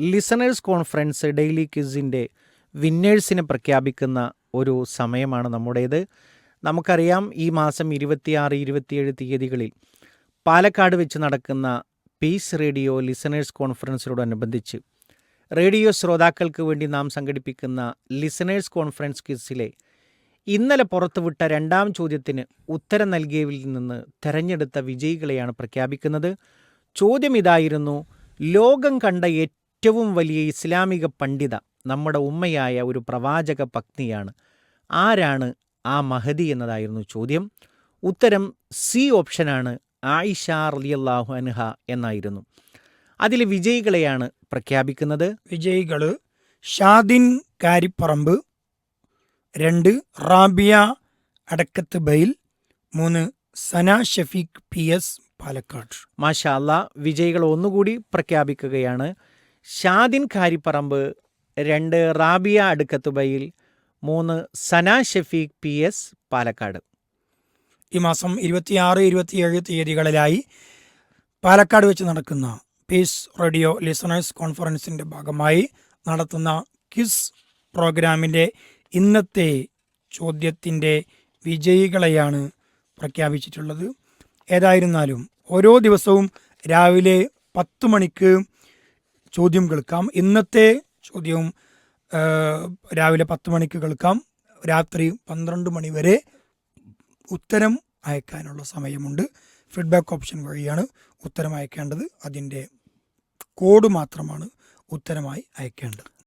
Listeners conference daily ക്വിസിന്റെ വിന്നേഴ്സിനെ പ്രഖ്യാപിക്കുന്ന ഒരു സമയമാണ് നമ്മുടേത്. നമുക്കറിയാം ഈ മാസം ഇരുപത്തിയാറ് ഇരുപത്തിയേഴ് തീയതികളിൽ പാലക്കാട് വെച്ച് നടക്കുന്ന പീസ് റേഡിയോ ലിസണേഴ്സ് കോൺഫറൻസിനോടനുബന്ധിച്ച് റേഡിയോ ശ്രോതാക്കൾക്ക് വേണ്ടി നാം സംഘടിപ്പിക്കുന്ന ലിസണേഴ്സ് കോൺഫറൻസ് ക്വിസിലെ ഇന്നലെ പുറത്തുവിട്ട രണ്ടാം ചോദ്യത്തിന് ഉത്തരം നൽകിയവരിൽ നിന്ന് തെരഞ്ഞെടുത്ത വിജയികളെയാണ് പ്രഖ്യാപിക്കുന്നത്. ചോദ്യം ഇതായിരുന്നു ലോകം കണ്ട ഏറ്റവും വലിയ ഇസ്ലാമിക പണ്ഡിത നമ്മുടെ ഉമ്മയായ ഒരു പ്രവാചക പത്നിയാണ് ആരാണ് ആ മഹദി എന്നതായിരുന്നു ചോദ്യം. ഉത്തരം സി ഓപ്ഷനാണ് ആയിഷ റളിയല്ലാഹു അൻഹ എന്നായിരുന്നു. അതിലെ വിജയികളെയാണ് പ്രഖ്യാപിക്കുന്നത്. വിജയികൾ ഷാദിൻ കാരിപ്പറമ്പ് രണ്ട് റാബിയ അടക്കത്ത് ബൈൽ മൂന്ന് സന ഷഫീഖ് പി എസ് പാലക്കാട്. മാഷാ അല്ല വിജയികൾ ഒന്നുകൂടി പ്രഖ്യാപിക്കുകയാണ്. ഷാദിൻ കാരിപ്പറമ്പ് രണ്ട് റാബിയ അടുക്കത്തുബയിൽ മൂന്ന് സന ഷഫീഖ് പി എസ് പാലക്കാട്. ഈ മാസം ഇരുപത്തിയാറ് ഇരുപത്തിയേഴ് തീയതികളിലായി പാലക്കാട് വെച്ച് നടക്കുന്ന പീസ് റേഡിയോ ലിസണേഴ്സ് കോൺഫറൻസിന്റെ ഭാഗമായി നടത്തുന്ന കിസ് പ്രോഗ്രാമിന്റെ ഇന്നത്തെ ചോദ്യത്തിന്റെ വിജയികളെയാണ് പ്രഖ്യാപിച്ചിട്ടുള്ളത്. ഏതായിരുന്നാലും ഓരോ ദിവസവും രാവിലെ പത്ത് മണിക്ക് ചോദ്യം കേൾക്കാം. ഇന്നത്തെ ചോദ്യവും രാവിലെ പത്ത് മണിക്ക് കേൾക്കാം. രാത്രി പന്ത്രണ്ട് മണി വരെ ഉത്തരം അയക്കാനുള്ള സമയമുണ്ട്. ഫീഡ്ബാക്ക് ഓപ്ഷൻ വഴിയാണ് ഉത്തരം അയക്കേണ്ടത്. അതിന്റെ കോഡ് മാത്രമാണ് ഉത്തരമായി അയക്കേണ്ടത്.